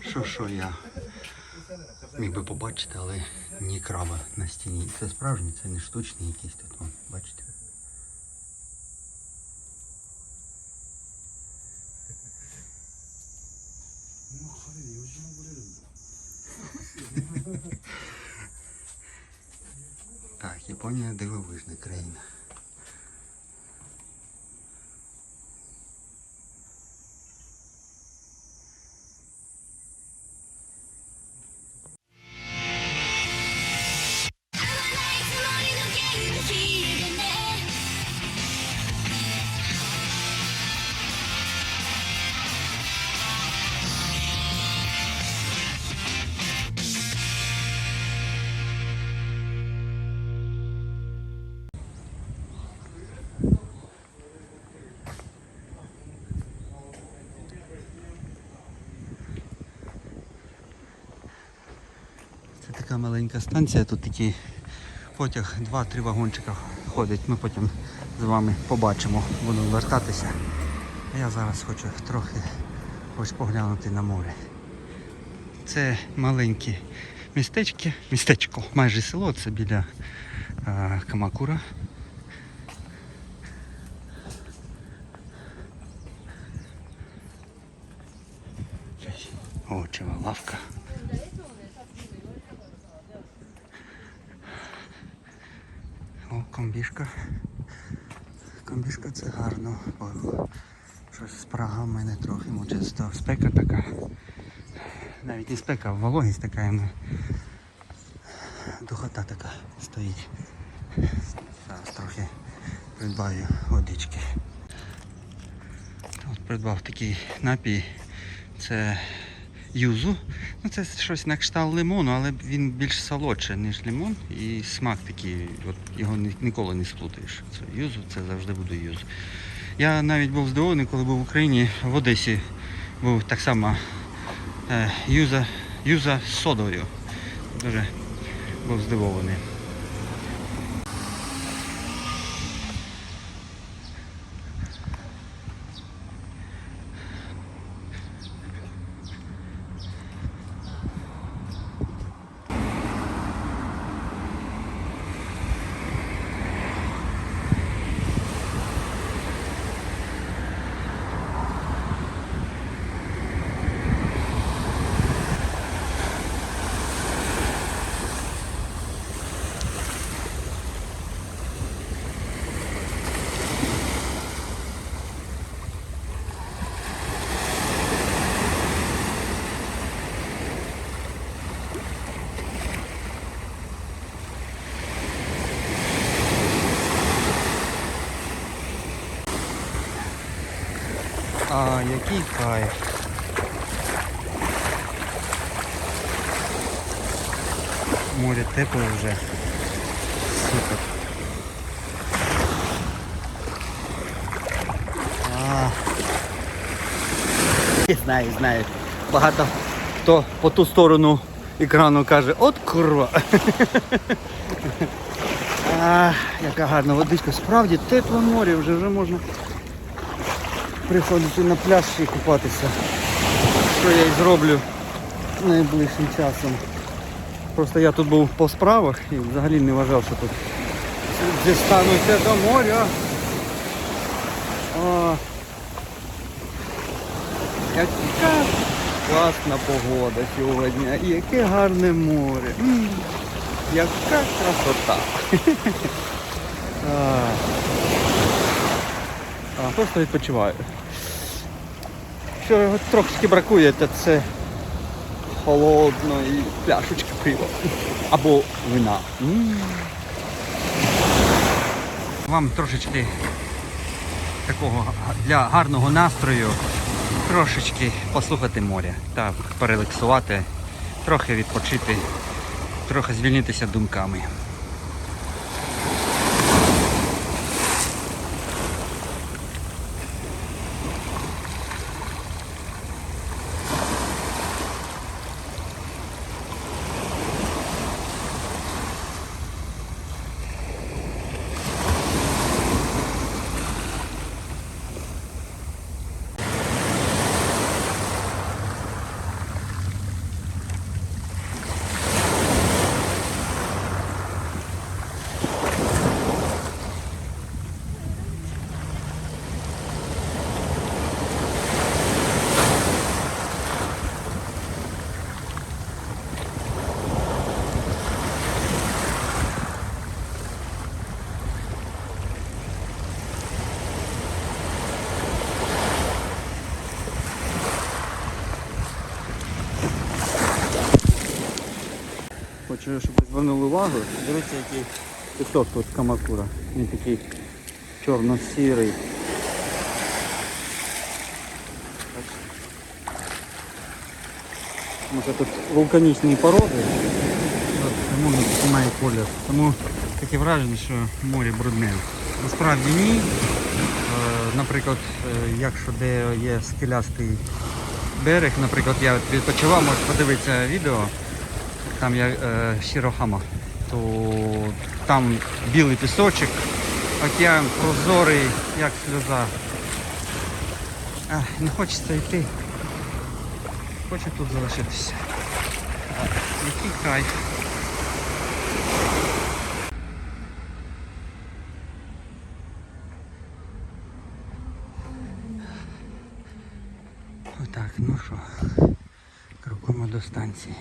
Що що я міг би побачити, але ні краба на стіні. Це справжній, це не штучний якийсь тут. Така маленька станція, тут такий потяг, два-три вагончика ходить. Ми потім з вами побачимо, будемо вертатися. Я зараз хочу трохи ось поглянути на море. Це маленьке містечко, містечко, майже село, це біля а, Камакура. О, чива лавка. Комбішка. Комбішка це гарно, бо щось спрага в мене трохи мочисто. Спека така. Навіть не спека, а вологість така духота така стоїть. Зараз трохи придбаю водички. От придбав такий напій. Це юзу. Ну, це щось на кшталт лимону, але він більш солодший, ніж лимон. І смак такий, от його ні- ніколи не сплутаєш. Це юзу, це завжди буде юзу. Я навіть був здивований, коли був в Україні, в Одесі був так само е, юза, юза з содою. Дуже був здивований. А, який кайф. Море тепле вже. Супер. А. Знаю, знаю. Багато хто по ту сторону екрану каже, от курва. А, яка гарна водичка. Справді тепле море, вже, вже можна приходити на пляж і купатися. Що я і зроблю найближчим часом. Просто я тут був по справах і взагалі не вважав, що тут дістануся до моря. О, яка класна погода сьогодні. І яке гарне море. Яка красота. А. Просто відпочиваю. Що його трошки бракує, то це холодної пляшечки пива. Або вина. Вам трошечки такого для гарного настрою трошечки послухати моря та перелексувати, трохи відпочити, трохи звільнитися думками. Хочу, щоб ви звернули увагу. Дивіться, який пісок тут Камакура. Він такий чорно-сірий. Тому що тут вулканічні породи. Тому він такий має колір. Тому таке враження, що море брудне. Насправді ні. Е, Наприклад, е, якщо де є скелястий берег, наприклад, я відпочивав, можеш подивитися відео, там є е, Шірохама, то там білий пісочок, океан прозорий, як сльоза. А, не хочеться йти. Хочу тут залишитися. Який кайф. Отак, ну що, крокуємо до станції.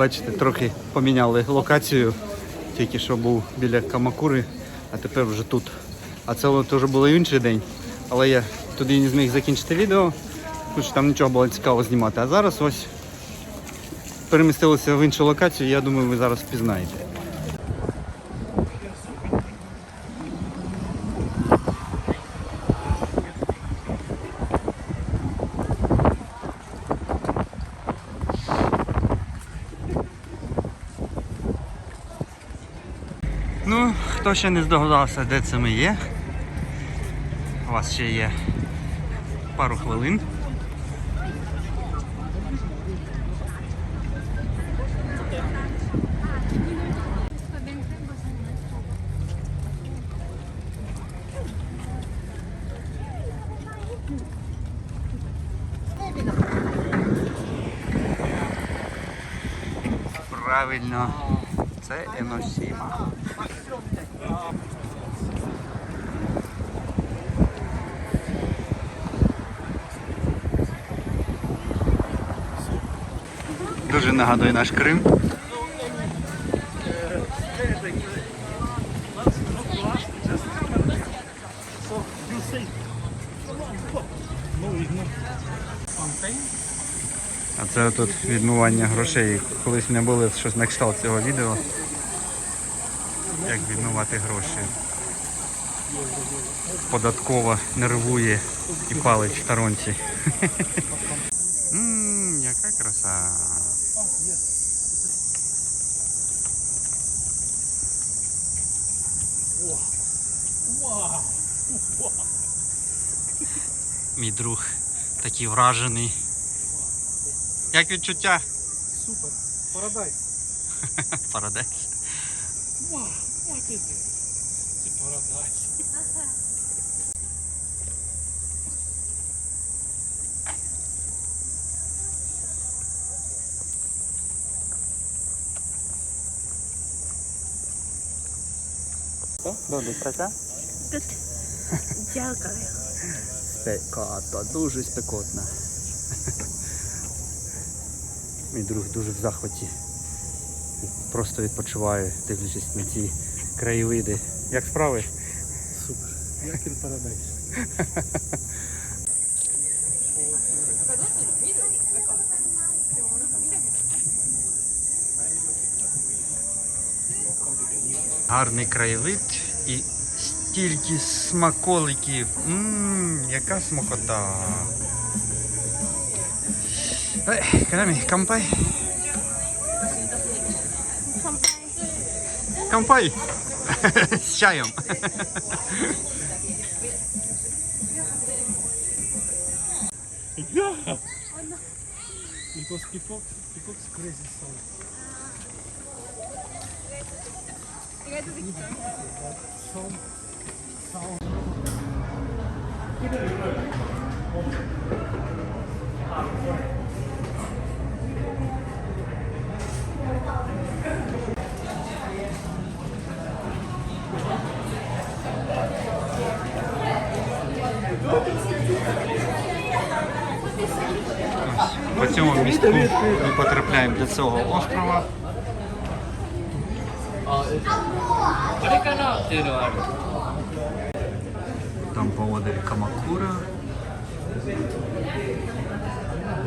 Бачите, трохи поміняли локацію. Тільки що був біля Камакури, а тепер вже тут. А це теж був інший день. Але я туди не зміг закінчити відео, тому що там нічого було цікаво знімати. А зараз ось перемістилися в іншу локацію, я думаю, ви зараз впізнаєте. Ну, хто ще не здогадався, де це ми є. У вас ще є пару хвилин. Правильно. Це Еносіма. Дуже нагадує наш Крим. А це тут відмивання грошей. Колись мене було щось на кшталт цього відео. Як відмивати гроші. Податкова нервує і палить в сторонці. Ммм, яка краса. Мій друг такий вражений. Як відчуття? Супер. Парадайс. Парадайс. Is this? Це парадайс. Добре, краса? Дякую. Спекота, дуже спекотна. Мій друг дуже в захваті. Просто відпочиває, дивлячись на ці краєвиди. Як справи? Супер. Як in парадайс. Гарний краєвид і стільки смаколиків. Ммм, яка смакота. Ей, Камі, кампай. Кампай. З чаєм. Yeah. Because peacock, peacock's crazy sound. По цьому містку ми потрапляємо до цього острова. Там поводир Камакура.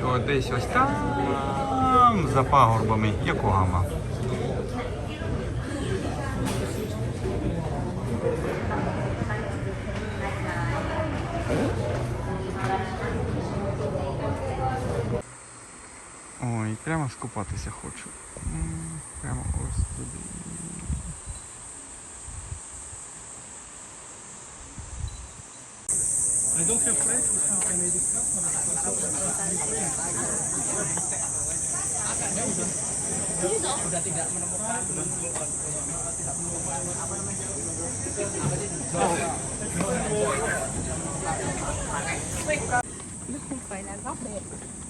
І от десь ось там за пагорбами Якогама. Ой, прямо скупатися хочу. I don't have friends with whom can I discuss my Looking for an advocate.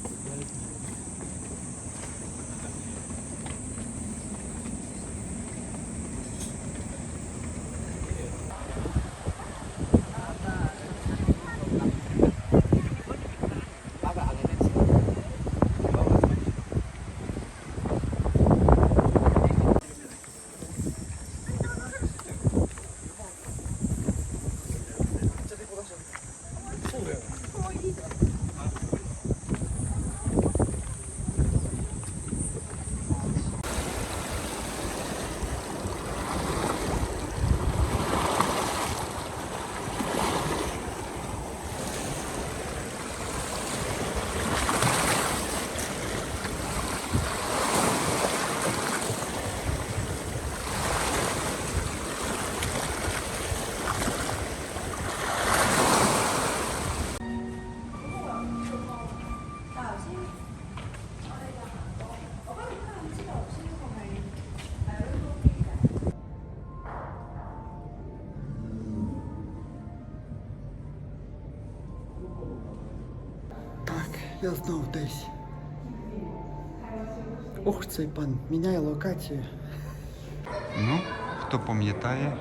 Я знов десь. Ох, цей пан міняє локацію. Ну, хто пам'ятає.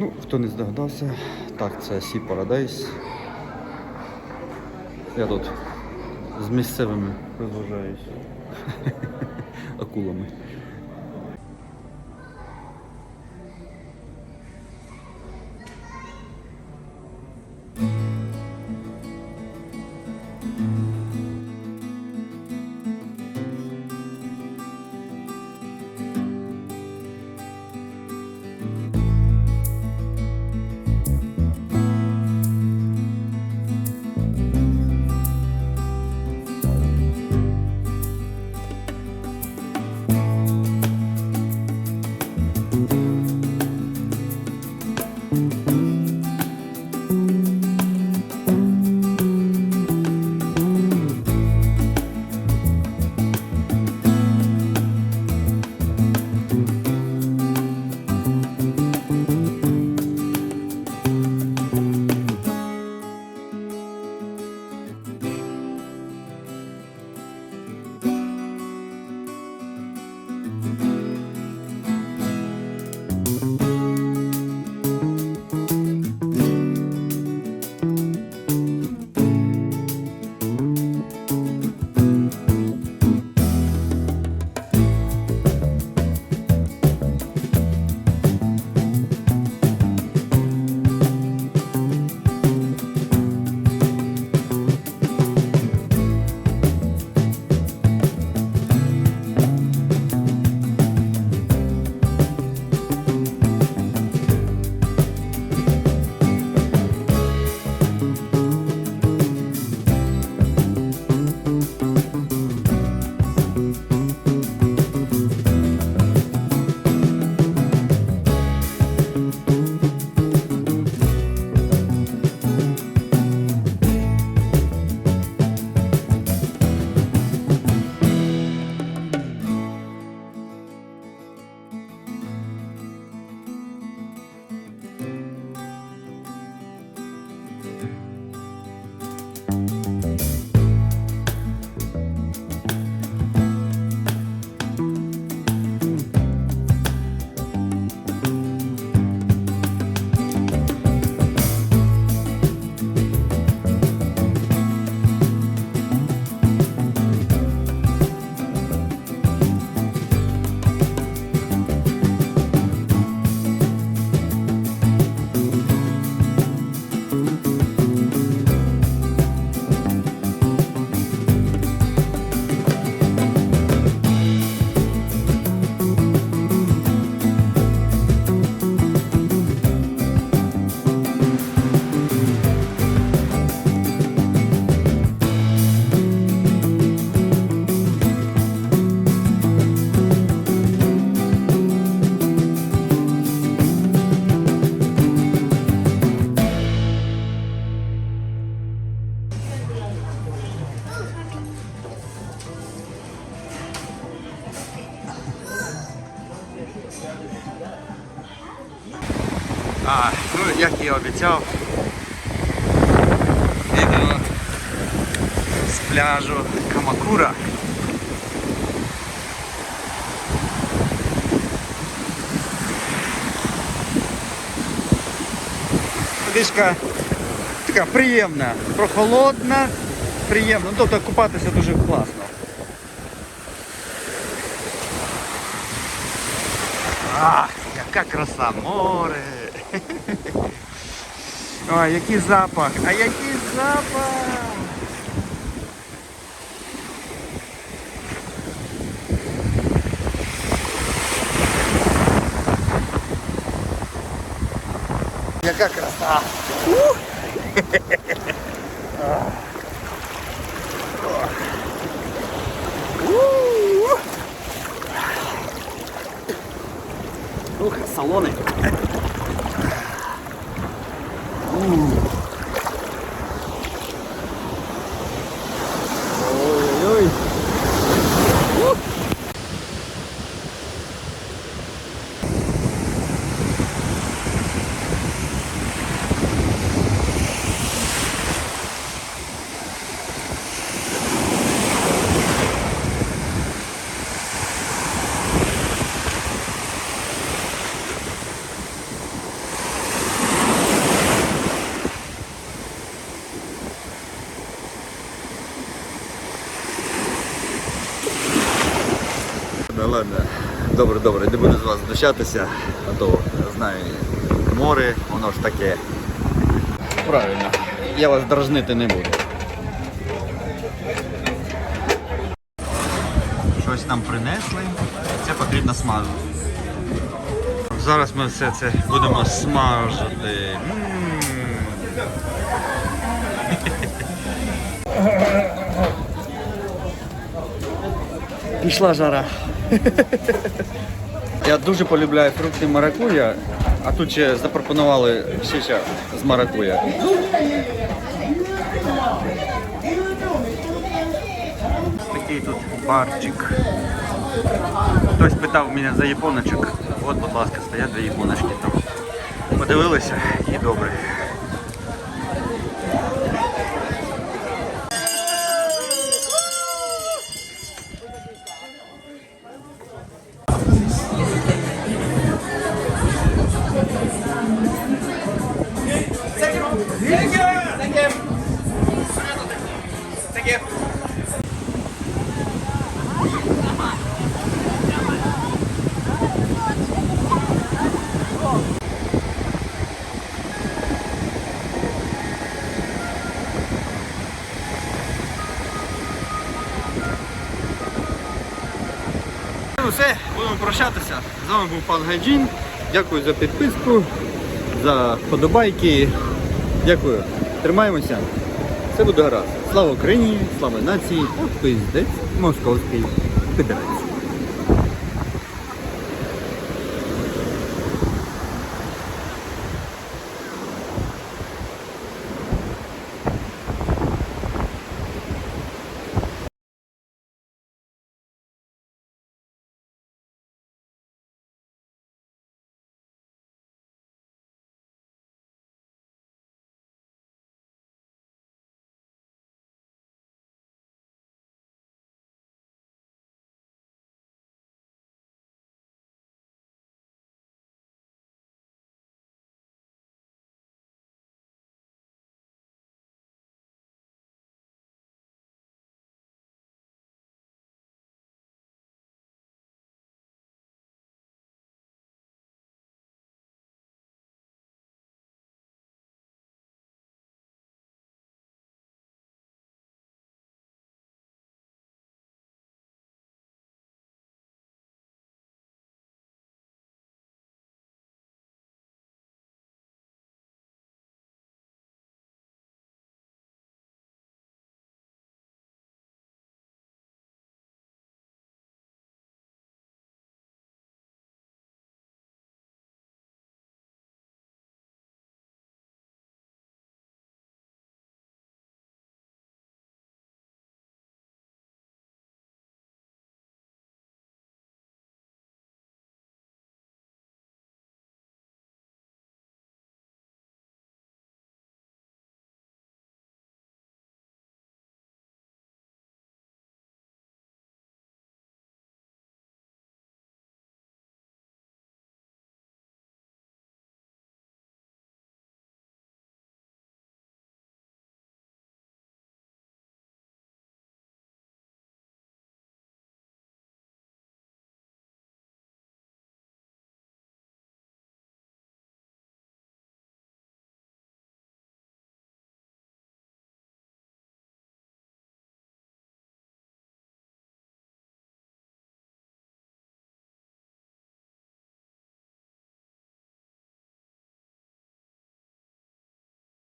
Ну, хто не здогадався, так, це Сі Paradise. Я тут з місцевими розважаюся. Акулами. і обіцяв. Відео з пляжу Камакура. Водичка така приємна, прохолодна, приємна. Ну, тобто купатися дуже класно. Ах, яка краса, море. Ой, який запах, а який запах. Яка краса. Ух. Ух. Салони. Добре, добре, не буду з вас знущатися, а то знаю, море, воно ж таке. Правильно, я вас дражнити не буду. Щось нам принесли, це потрібно смажити. Зараз ми все це будемо смажити. М. Пішла жара. Я дуже полюбляю фрукти маракуя, а тут ще запропонували ще з маракуя. Такий тут барчик. Хтось питав мене за японочок. От, будь ласка, стоять дві японочки там. Подивилися і добре. Прощатися. З вами був пан Гайджін. Дякую за підписку, за вподобайки. Дякую. Тримаємося. Все буде гаразд. Слава Україні, слава нації, пиздець Московський Федерації.